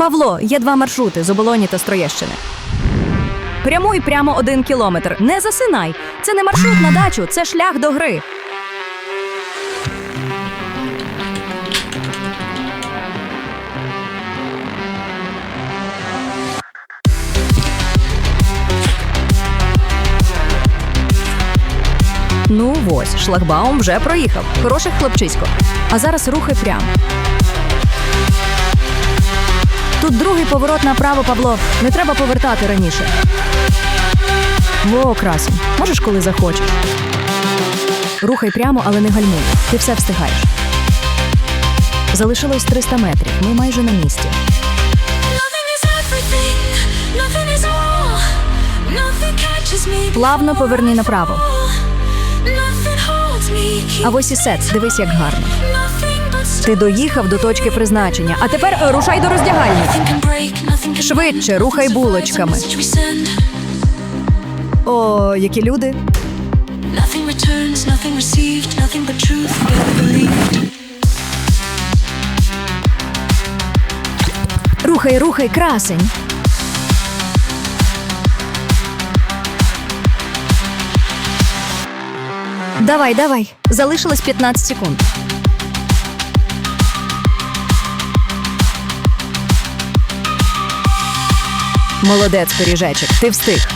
Павло, є два маршрути з оболоні та з Троєщини. Прямуй прямо один кілометр. Не засинай. Це не маршрут на дачу, це шлях до гри. Ну ось, шлагбаум вже проїхав. Хороший хлопчисько. А зараз рухай прямо. Поворот направо, Павло. Не треба повертати раніше. Во, красень. Можеш, коли захочеш. Рухай прямо, але не гальмуй. Ти все встигаєш. Залишилось 300 метрів. Ми майже на місці. Плавно поверни направо. А ось і сет. Дивись, як гарно. Ти доїхав до точки призначення. А тепер рушай до роздягальні. Швидше, рухай булочками. О, які люди. Nothing returns, nothing received, nothing but truth ever believed. Рухай, рухай, красень. Давай, давай. Залишилось 15 секунд. Молодець, пиріжечок, ти встиг.